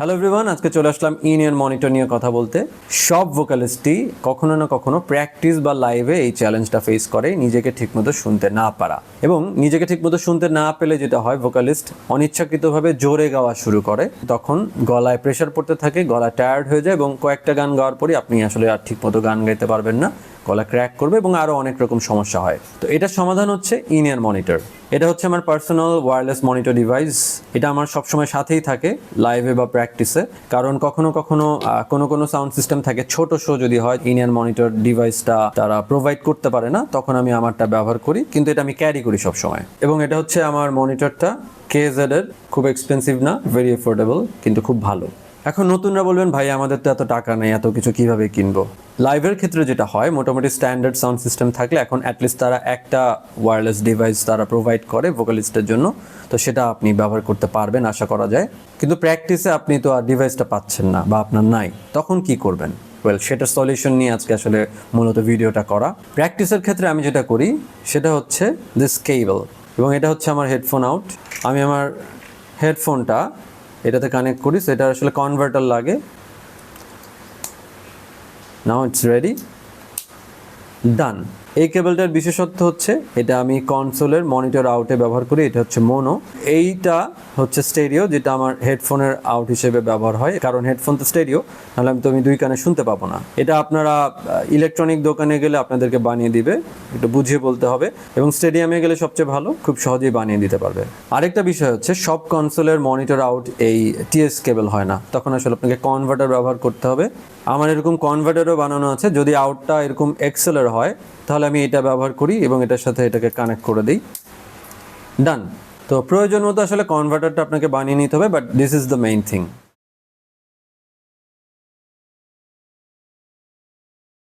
Hello everyone আজকে চলে আসলাম union monitor নিয়ে কথা বলতে। সব ভোকালিস্টই কখনো না কখনো প্র্যাকটিস বা লাইভে এই চ্যালেঞ্জটা ফেস করে, নিজেকে ঠিকমতো শুনতে না পারা। এবং নিজেকে ঠিকমতো শুনতে না পেলে যেটা হয় ভোকালিস্ট অনিচ্ছাকৃতভাবে জোরে গাওয়া শুরু করে। তখন গলায় প্রেশার পড়তে থাকে, গলা টায়ার্ড হয়ে যায় এবং কয়েকটা গান গাওয়ার পরই আপনি আসলে আর ঠিকমতো গান গাইতে পারবেন না। গলা ক্র্যাক করবে এবং আরও অনেক রকম সমস্যা হয়। তো এটার সমাধান হচ্ছে ইনিয়ার মনিটর এটা হচ্ছে আমার পার্সোনাল ওয়্যারলেস মনিটর ডিভাইস এটা আমার সবসময় সাথেই থাকে লাইভে বা প্র্যাকটিসে কারণ কখনো কখনো কোনো কোনো সাউন্ড সিস্টেম থাকে, ছোট শো যদি হয় ইনিয়ার মনিটর ডিভাইসটা তারা প্রোভাইড করতে পারে না, তখন আমি আমারটা ব্যবহার করি, কিন্তু এটা আমি ক্যারি করি সবসময়। এবং এটা হচ্ছে আমার মনিটরটা কেজেড এর খুব এক্সপেন্সিভ না ভেরি অ্যাফোর্ডেবল কিন্তু খুব ভালো। এখন নতুনরা বলবেন, ভাই, আমাদের তো এত টাকা নেই, এত কিছু কীভাবে কিনবো? লাইভের ক্ষেত্রে যেটা হয়, মোটামুটি স্ট্যান্ডার্ড সাউন্ড সিস্টেম থাকলে এখন অ্যাটলিস্ট তারা একটা ওয়্যারলেস ডিভাইস তারা প্রোভাইড করে ভোকালিস্টের জন্য। তো সেটা আপনি ব্যবহার করতে পারবেন, আশা করা যায়। কিন্তু প্র্যাকটিসে আপনি তো আর ডিভাইসটা পাচ্ছেন না বা আপনার নাই। তখন কি করবেন? ওয়েল সেটার সলিউশন নিয়ে আজকে আসলে মূলত ভিডিওটা করা। প্র্যাকটিসের ক্ষেত্রে আমি যেটা করি, সেটা হচ্ছে দিস কেবল এবং এটা হচ্ছে আমার হেডফোন আউট আমি আমার হেডফোনটা এটাতে কানেক্ট করি সেটা আসলে কনভার্টার লাগে। now it's ready. Done. এই কেবলটার বিশেষত্ব হচ্ছে এটা আমি কনসোলের মনিটর আউটে ব্যবহার করি, এটা হচ্ছে মোনো এইটা হচ্ছে স্টেরিও যেটা আমার হেডফোনের আউট হিসেবে ব্যবহার হয়। কারণ হেডফোন তো স্টেরিও নাহলে আমি তো আমি দুই কানে শুনতে পাবো না। এটা আপনারা ইলেকট্রনিক দোকানে গেলে আপনাদেরকে বানিয়ে দিবে, একটু বুঝিয়ে বলতে হবে। এবং স্টেডিয়ামে গেলে সবচেয়ে ভালো, খুব সহজেই বানিয়ে দিতে পারবে। আরেকটা বিষয় হচ্ছে, সব কনসোলের মনিটর আউট এই টিএস কেবল হয় না। তখন আসলে আপনাকে কনভার্টার ব্যবহার করতে হবে। আমার এরকম কনভার্টারও বানানো আছে, যদি আউটটা এরকম এক্সেলের হয় তাহলে আমি এটা ব্যবহার করি এবং এটার সাথে এটাকে কানেক্ট করে দিই। ডান তো প্রয়োজন মতো আসলে কনভার্টারটা আপনাকে বানিয়ে নিতে হবে but this is the main thing